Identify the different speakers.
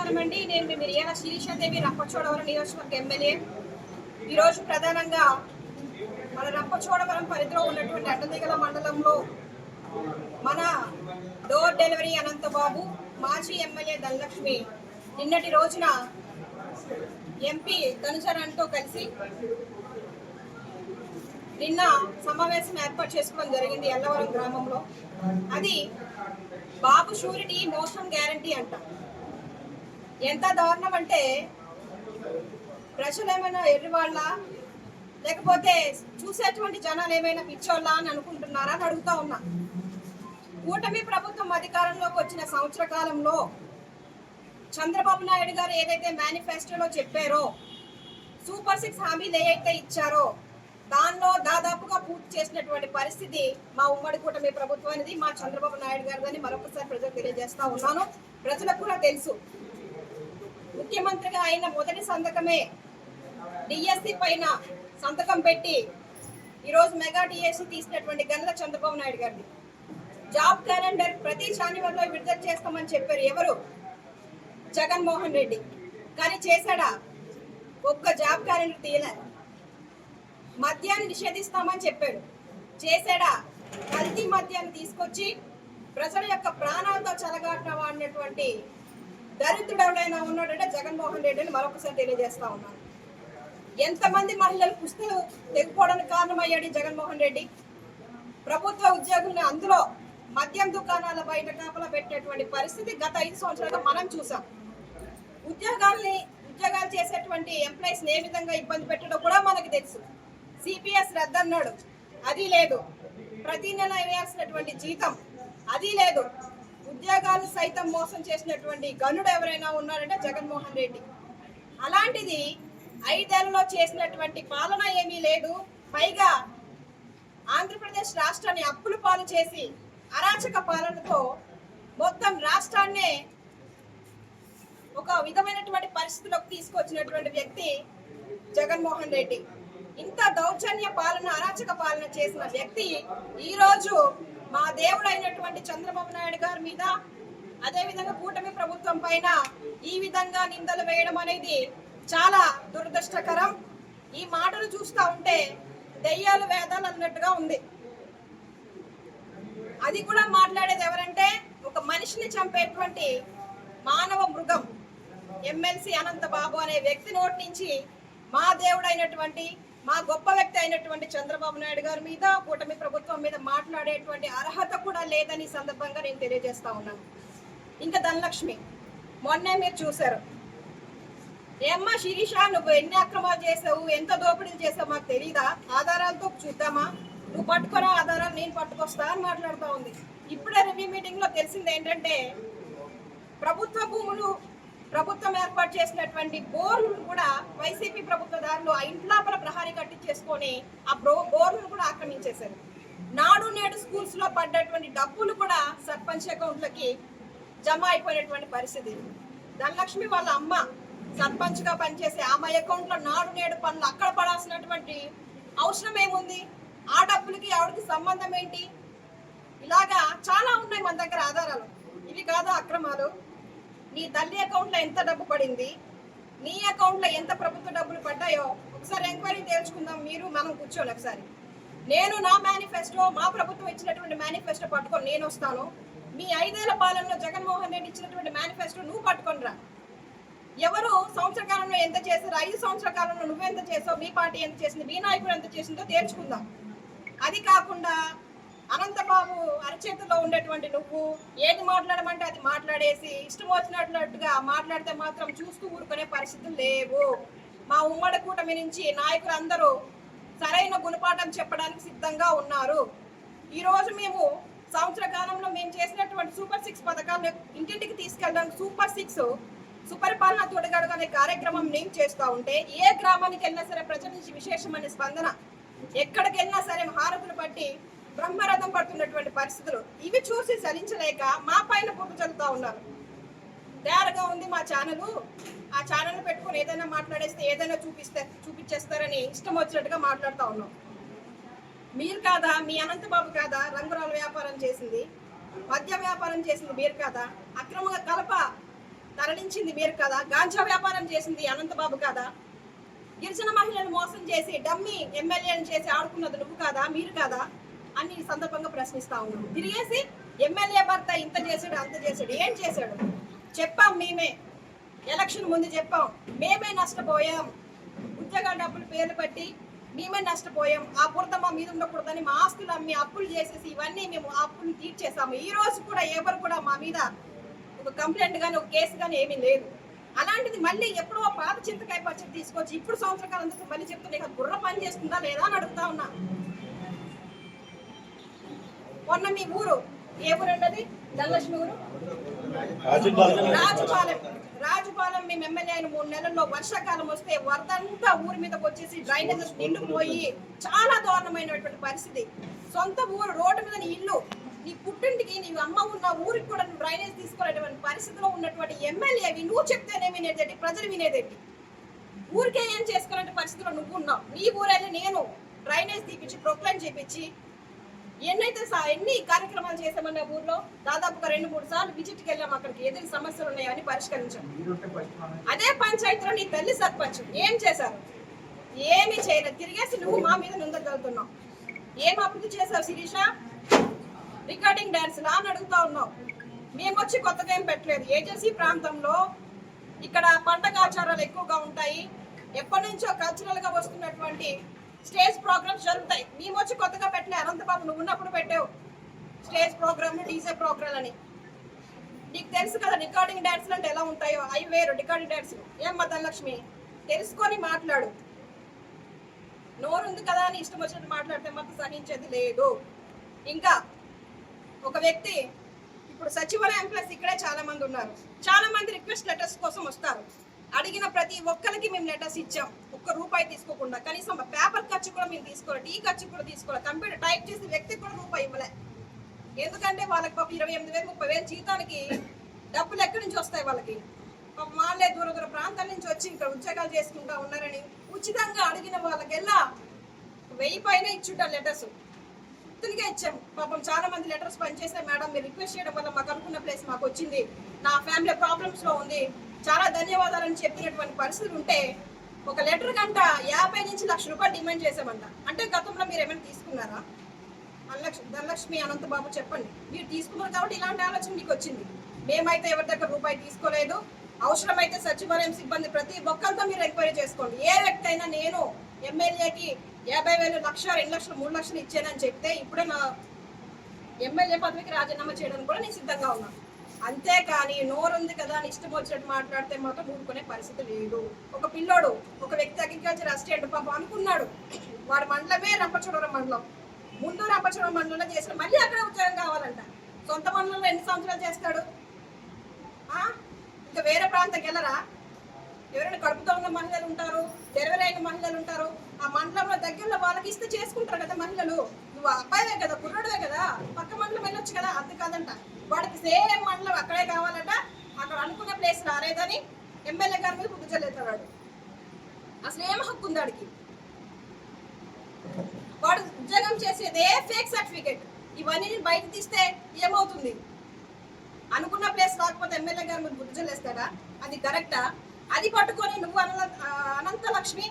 Speaker 1: అండి నేను మీ మిరియాల శిరీషాదేవి రంపచోడవరం నియోజకవర్గ ఎమ్మెల్యే. ఈరోజు ప్రధానంగా మన రంపచోడవరం పరిధిలో ఉన్నటువంటి అడ్డదిగల మండలంలో మన డోర్ డెలివరీ అనంతబాబు మాజీ ఎమ్మెల్యే ధనలక్ష్మి నిన్నటి రోజున ఎంపీ ధనుచరణ్తో కలిసి నిన్న సమావేశం ఏర్పాటు చేసుకోవడం జరిగింది ఎల్లవరం గ్రామంలో. అది బాబు షూరిటీ మోషన్ గ్యారంటీ అంట. ఎంత దారుణం అంటే ప్రజలు ఏమైనా ఎర్రివాళ్ళ? లేకపోతే చూసేటువంటి జనాలు ఏమైనా పిచ్చోళ్ళ అని అనుకుంటున్నారా అని అడుగుతా ఉన్నా. కూటమి ప్రభుత్వం అధికారంలోకి వచ్చిన సంవత్సర కాలంలో చంద్రబాబు నాయుడు గారు ఏదైతే మేనిఫెస్టోలో చెప్పారో సూపర్ సిక్స్ హామీలు ఏవైతే ఇచ్చారో దానిలో దాదాపుగా పూర్తి చేసినటువంటి పరిస్థితి మా ఉమ్మడి కూటమి ప్రభుత్వానిది మా చంద్రబాబు నాయుడు గారిదని మరొకసారి ప్రజలకు తెలియజేస్తా ఉన్నాను. ప్రజలకు కూడా తెలుసు. ముఖ్యమంత్రిగా అయిన మొదటి సంతకమే డిఎస్సి పైన సంతకం పెట్టి ఈరోజు మెగా డిఎస్సి తీసినటువంటి గన్నల చంద్రబాబు నాయుడు గారిది జాబ్ క్యాలెండర్ ప్రతి శనివారంలో విడుదల చేస్తామని చెప్పారు ఎవరు? జగన్మోహన్ రెడ్డి. కానీ చేశాడా? ఒక్క జాబ్ క్యాలెండర్ తీయలే. మద్యాన్ని నిషేధిస్తామని చెప్పాడు. చేశాడా? కల్తీ మద్యాన్ని తీసుకొచ్చి ప్రజల యొక్క ప్రాణాలతో చెలగాటం అన్నటువంటి దరిద్రుడు ఎవడైనా ఉన్నాడంటే జగన్మోహన్ రెడ్డి అని మరొకసారి తెలియజేస్తా ఉన్నాను. ఎంతమంది మహిళలు పుస్తకం తెగిపోవడానికి కారణమయ్యాడు జగన్మోహన్ రెడ్డి? ప్రభుత్వ ఉద్యోగుల్ని అందులో మద్యం దుకాణాల బయట కాపలా పెట్టేటువంటి పరిస్థితి గత ఐదు సంవత్సరాలుగా మనం చూసాం. ఉద్యోగాల్ని ఉద్యోగాలు చేసేటువంటి ఎంప్లాయీస్ని ఏ విధంగా ఇబ్బంది పెట్టడో కూడా మనకు తెలుసు. సిపిఎస్ రద్దన్నాడు అది లేదు. ప్రతి నెల వేయాల్సినటువంటి జీతం అది లేదు. ఉద్యోగాలు సైతం మోసం చేసినటువంటి గనుడు ఎవరైనా ఉన్నారంటే జగన్మోహన్ రెడ్డి. అలాంటిది ఐదేళ్ళలో చేసినటువంటి పాలన ఏమీ లేదు. పైగా ఆంధ్రప్రదేశ్ రాష్ట్రాన్ని అప్పుల పాలు చేసి అరాచక పాలనతో మొత్తం రాష్ట్రాన్నే ఒక విధమైనటువంటి పరిస్థితులకు తీసుకొచ్చినటువంటి వ్యక్తి జగన్మోహన్ రెడ్డి. ఇంత దౌర్జన్య పాలన అరాచక పాలన చేసిన వ్యక్తి ఈరోజు మా మా దేవుడైనటువంటి చంద్రబాబు నాయుడు గారి మీద అదే విధంగా కూటమి ప్రభుత్వం పైన ఈ విధంగా నిందలు వేయడం అనేది చాలా దురదృష్టకరం. ఈ మాటలు చూస్తా ఉంటే దెయ్యాలు వేదాలు అన్నట్టుగా ఉంది. అది కూడా మాట్లాడేది ఎవరంటే ఒక మనిషిని చంపేటువంటి మానవ మృగం ఎమ్మెల్సీ అనంత బాబు అనే వ్యక్తి నోటి నుంచి మా దేవుడైనటువంటి మా గొప్ప వ్యక్తి అయినటువంటి చంద్రబాబు నాయుడు గారి మీద కూటమి ప్రభుత్వం మీద మాట్లాడేటువంటి అర్హత కూడా లేదని సందర్భంగా నేను తెలియజేస్తా ఉన్నాను. ఇంకా ధనలక్ష్మి మొన్నే మీరు చూశారు. ఏమ్మా శిరీష నువ్వు ఎన్ని అక్రమాలు చేసావు ఎంత దోపిడీలు చేసావు మాకు తెలీదా? ఆధారాలతో చూద్దామా? నువ్వు పట్టుకురా ఆధారాలు నేను పట్టుకొస్తా అని మాట్లాడుతూ ఉంది. ఇప్పుడే రివ్యూ మీటింగ్లో తెలిసింది ఏంటంటే ప్రభుత్వ భూములు ప్రభుత్వం ఏర్పాటు చేసినటువంటి బోర్లను కూడా వైసీపీ ప్రభుత్వ దారులు ఆ ఇంట్లోపల ప్రహారీ కట్టించేసుకొని ఆ బ్రో బోర్లను కూడా ఆక్రమించేశారు. నాడు నేడు స్కూల్స్లో పడ్డటువంటి డబ్బులు కూడా సర్పంచ్ అకౌంట్లకి జమ అయిపోయినటువంటి పరిస్థితి. ధనలక్ష్మి వాళ్ళ అమ్మ సర్పంచ్గా పనిచేసే ఆమె అకౌంట్లో నాడు నేడు పనులు అక్కడ పడాల్సినటువంటి అవసరం ఏముంది? ఆ డబ్బులకి ఆవిడకి సంబంధం ఏంటి? ఇలాగా చాలా ఉన్నాయి మన దగ్గర ఆధారాలు. ఇవి కాదు అక్రమాలు. నీ తల్లి అకౌంట్లో ఎంత డబ్బు పడింది? నీ అకౌంట్లో ఎంత ప్రభుత్వ డబ్బులు పడ్డాయో ఒకసారి ఎంక్వైరీ తేల్చుకుందాం. మీరు మనం కూర్చోండి ఒకసారి. నేను నా మేనిఫెస్టో మా ప్రభుత్వం ఇచ్చినటువంటి మేనిఫెస్టో పట్టుకొని నేను వస్తాను. మీ ఐదేళ్ళ పాలనలో జగన్మోహన్ రెడ్డి ఇచ్చినటువంటి మేనిఫెస్టో నువ్వు పట్టుకొని రా. ఎవరు సంవత్సర కాలంలో ఎంత చేశారు? ఐదు సంవత్సరాల కాలంలో నువ్వు ఎంత చేసావు? మీ పార్టీ ఎంత చేసింది? మీ నాయకుడు ఎంత చేసిందో తేల్చుకుందాం. అది కాకుండా అనంతబాబు అరచేతిలో ఉండేటువంటి నువ్వు ఏది మాట్లాడమంటే అది మాట్లాడేసి ఇష్టం వచ్చినట్లుగా మాట్లాడితే మాత్రం చూస్తూ ఊరుకునే పరిస్థితులు లేవు. మా ఉమ్మడి కూటమి నుంచి నాయకులు అందరూ సరైన గుణపాఠం చెప్పడానికి సిద్ధంగా ఉన్నారు. ఈరోజు మేము సంవత్సర కాలంలో మేము చేసినటువంటి సూపర్ సిక్స్ పథకాలను ఇంటింటికి తీసుకెళ్ళడానికి సూపర్ సిక్స్ సుపరిపాలన తోడుగడుగు అనే కార్యక్రమం నేను చేస్తూ ఉంటే ఏ గ్రామానికి వెళ్ళినా సరే ప్రజల నుంచి విశేషమైన స్పందన ఎక్కడికి వెళ్ళినా సరే హారతులు పట్టి బ్రహ్మరథం పడుతున్నటువంటి పరిస్థితులు ఇవి చూసి చలించలేక మా పైన పొప్పు చదువుతా ఉన్నారు. తయారుగా ఉంది మా ఛానల్. ఆ ఛానల్ పెట్టుకొని ఏదైనా మాట్లాడేస్తే ఏదైనా చూపిస్తే చూపించేస్తారని ఇష్టం వచ్చినట్టుగా మాట్లాడుతూ ఉన్నాం. మీరు కాదా? మీ అనంతబాబు కాదా? రంగురాల వ్యాపారం చేసింది. మద్య వ్యాపారం చేసింది మీరు కాదా? అక్రమంగా కలప తరలించింది మీరు కదా? గాంజా వ్యాపారం చేసింది అనంతబాబు కదా? గిరిజన మహిళలను మోసం చేసి డమ్మి ఎమ్మెల్యేను చేసి ఆడుకున్నది నువ్వు కాదా? మీరు కాదా? అని ఈ సందర్భంగా ప్రశ్నిస్తా ఉన్నాం. తిరిగేసి ఎమ్మెల్యే భర్త ఇంత చేసాడు అంత చేశాడు ఏం చేశాడు? చెప్పాం మేమే. ఎలక్షన్ ముందు చెప్పాం. మేమే నష్టపోయాం. ఉద్యోగ డబ్బులు పేర్లు పట్టి మేమే నష్టపోయాం. ఆ బురద మా మీద ఉండకూడదని మా ఆస్తులు అమ్మి అప్పులు చేసేసి ఇవన్నీ మేము అప్పులు తీర్చేసాము ఈ రోజు కూడా ఎవరు కూడా మా మీద ఒక కంప్లైంట్ కానీ ఒక కేసు కానీ ఏమీ లేదు. అలాంటిది మళ్ళీ ఎప్పుడో పాత చింతకాయ పచ్చడి తీసుకొచ్చి ఇప్పుడు సంవత్సరకాలం మళ్ళీ చెప్తున్నా ఇక బుర్ర పని చేస్తుందా లేదా అని అడుగుతా ఉన్నా. మొన్న మీ ఊరు ఏ ఊరు అండి ధనలక్ష్మి ఊరు? రాజుపాలెం. రాజుపాలెం. మేము ఎమ్మెల్యే అయిన మూడు నెలల్లో వర్షాకాలం వస్తే వరదంతా ఊరి మీదకి వచ్చేసి డ్రైనేజెస్ నిండుకుపోయి చాలా దారుణమైనటువంటి పరిస్థితి. సొంత ఊరు రోడ్డు మీద నీ ఇల్లు నీ పుట్టింటికి నీ అమ్మ ఉన్న ఊరికి కూడా నువ్వు డ్రైనేజ్ తీసుకోలేటువంటి పరిస్థితిలో ఉన్నటువంటి ఎమ్మెల్యేవి నువ్వు చెప్తేనే వినేదేంటి? ప్రజలు వినేదేంటి? ఊరికే ఏం చేసుకునే పరిస్థితిలో నువ్వు ఉన్నావు. నీ ఊరైనా నేను డ్రైనేజ్ తీపిచ్చి ప్రొక్లైన్ చేపించి ఎన్నైతే సా- ఎన్ని కార్యక్రమాలు చేసామన్న ఊర్లో దాదాపుగా రెండు మూడు సార్లు విజిట్కి వెళ్ళాం అక్కడికి. ఎదురు సమస్యలు ఉన్నాయని పరిష్కరించాం. అదే పంచాయతీలో నీ తల్లి సర్పంచ్. ఏం చేశారు? ఏమి చేయలేదు. తిరిగేసి నువ్వు మా మీద నిందగలుగుతున్నావు ఏం అభివృద్ధి చేశావు శిరీష? రికార్డింగ్ డాన్స్ లా అని అడుగుతా ఉన్నావు. మేము వచ్చి కొత్తగా ఏం పెట్టలేదు. ఏజెన్సీ ప్రాంతంలో ఇక్కడ పండగ ఆచారాలు ఎక్కువగా ఉంటాయి. ఎప్పటి నుంచో కల్చరల్గా వస్తున్నటువంటి స్టేజ్ ప్రోగ్రామ్స్ జరుగుతాయి. మేము వచ్చి కొత్తగా పెట్టలే అనంతబాబు నువ్వు ఉన్నప్పుడు పెట్టావు. స్టేజ్ ప్రోగ్రామ్ డీజే ప్రోగ్రామ్ అని. నీకు తెలుసు కదా రికార్డింగ్ డాన్స్లు అంటే ఎలా ఉంటాయో? అవి వేరు రికార్డింగ్ డాన్స్ ఏం ధనలక్ష్మి? తెలుసుకొని మాట్లాడు. నోరు ఉంది కదా అని ఇష్టం వచ్చినట్టు మాట్లాడితే మాత్రం సహించేది లేదు. ఇంకా ఒక వ్యక్తి ఇప్పుడు సచివాలయం ప్లస్ ఇక్కడే చాలా మంది ఉన్నారు. చాలా మంది రిక్వెస్ట్ లెటర్స్ కోసం వస్తారు. అడిగిన ప్రతి ఒక్కరికి మేము లెటర్స్ ఇచ్చాం. ఒక్క రూపాయి తీసుకోకుండా. కనీసం పేపర్ ఖర్చు కూడా మేము తీసుకోవాలి టీ ఖర్చు కూడా తీసుకోవాలి. కంప్యూటర్ టైప్ చేసిన వ్యక్తికి కూడా రూపాయి ఇవ్వలే. ఎందుకంటే వాళ్ళకి పాపం ఇరవై ఎనిమిది వేలు ముప్పై వేలు జీతానికి డబ్బులు ఎక్కడి నుంచి వస్తాయి వాళ్ళకి? పాపం వాళ్ళే దూర దూర ప్రాంతాల నుంచి వచ్చి ఇక్కడ ఉద్యోగాలు చేసుకుంటా ఉన్నారని ఉచితంగా అడిగిన వాళ్ళకెల్లా వెయ్యి పైన ఇచ్చుంటారు లెటర్స్ గుర్తులుగా ఇచ్చాం. పాపం చాలా మంది లెటర్స్ పనిచేస్తే మేడం మీరు రిక్వెస్ట్ చేయడం వల్ల మాకు అనుకున్న ప్లేస్ మాకు వచ్చింది. నా ఫ్యామిలీ ప్రాబ్లమ్స్లో ఉంది. చాలా ధన్యవాదాలని చెప్పినటువంటి పరిస్థితులు ఉంటే ఒక లెటర్ కంట యాభై నుంచి లక్ష రూపాయలు డిమాండ్ చేసామంట అంటే గతంలో మీరు ఏమైనా తీసుకున్నారా? ధనలక్ష్మి ధనలక్ష్మి అనంతబాబు చెప్పండి. మీరు తీసుకున్నారు కాబట్టి ఇలాంటి ఆలోచన మీకు వచ్చింది. మేమైతే ఎవరి దగ్గర రూపాయి తీసుకోలేదు. అవసరమైతే సచివాలయం సిబ్బంది ప్రతి ఒక్కరితో మీరు ఎంక్వైరీ చేసుకోండి. ఏ వ్యక్తి అయినా నేను ఎమ్మెల్యేకి యాభై వేలు లక్ష రెండు లక్షలు మూడు లక్షలు ఇచ్చానని చెప్తే ఇప్పుడే నా ఎమ్మెల్యే పదవికి రాజీనామా చేయడానికి కూడా నేను సిద్ధంగా ఉన్నాను. అంతేకాని నోరుంది కదా అని ఇష్టం వచ్చినట్టు మాట్లాడితే మాత్రం ఊరుకునే పరిస్థితి లేదు. ఒక పిల్లోడు ఒక వ్యక్తి అగ్రికల్చర్ అసిస్టెంట్ పాప అనుకున్నాడు. వాడి మండలమే రంపచోడవరం మండలం. ముందు రంపచోడవరం మండలంలో చేసిన మళ్ళీ అక్కడ ఉద్యోగం కావాలంట. సొంత మండలంలో ఎన్ని సంవత్సరాలు చేస్తాడు? ఆ? ఇంకా వేరే ప్రాంతంకి వెళ్ళరా? ఎవరైనా కడుపుతో ఉన్న మహిళలు ఉంటారు డెలివరీ మహిళలు ఉంటారు. ఆ మండలంలో దగ్గరలో వాళ్ళకి ఇస్తే చేసుకుంటారు కదా మహిళలు. నువ్వు అబ్బాయివే కదా కుర్రాడువే కదా. పక్క మండలం వెళ్ళొచ్చు కదా. అది కాదంట. వాడికి సేమ్ మండలం అక్కడే కావాలంట. అక్కడ అనుకున్న ప్లేస్ రాలేదని ఎమ్మెల్యే గారి మీద బుద్ధి చెల్లుతాడు అసలు ఏం హక్కు ఉంది వాడికి వాడు ఉద్యోగం చేసేదే ఫేక్ సర్టిఫికేట్ ఇవన్నీ బయట తీస్తే ఏమవుతుంది? అనుకున్న ప్లేస్ రాకపోతే ఎమ్మెల్యే గారి మీద బుద్ధి అది కరెక్టా అది పట్టుకొని నువ్వు అనంత అనంత లక్ష్మి